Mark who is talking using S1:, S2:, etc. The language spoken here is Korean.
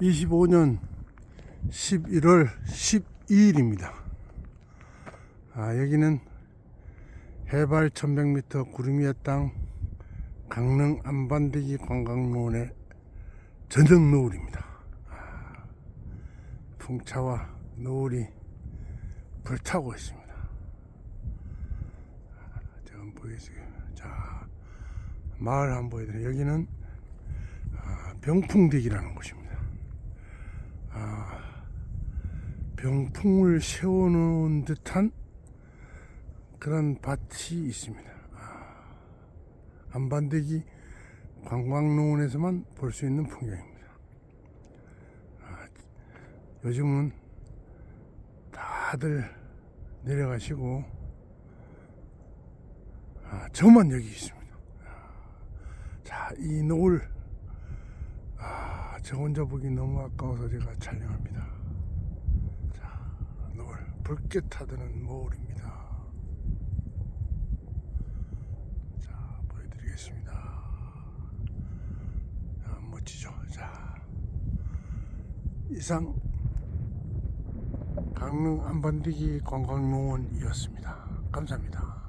S1: 25년 11월 12일입니다. 아, 여기는 해발 1100m 구름이의 땅 강릉 안반대기 관광로원의 저녁 노을입니다. 아, 풍차와 노을이 불타고 있습니다. 아, 지금 보이시죠? 자, 마을 한번 보여드려요. 여기는 아, 병풍대기라는 곳입니다. 아, 병풍을 세워놓은 듯한 그런 밭이 있습니다. 아, 안반대기 관광농원에서만 볼 수 있는 풍경입니다. 아, 요즘은 다들 내려가시고 아, 저만 여기 있습니다. 자, 이 노을 아, 저 혼자 보기 너무 아까워서 제가 촬영합니다. 붉게 타드는 노을입니다. 자, 보여드리겠습니다. 자, 멋지죠? 자, 이상 강릉 안반디기 관광농원이었습니다. 감사합니다.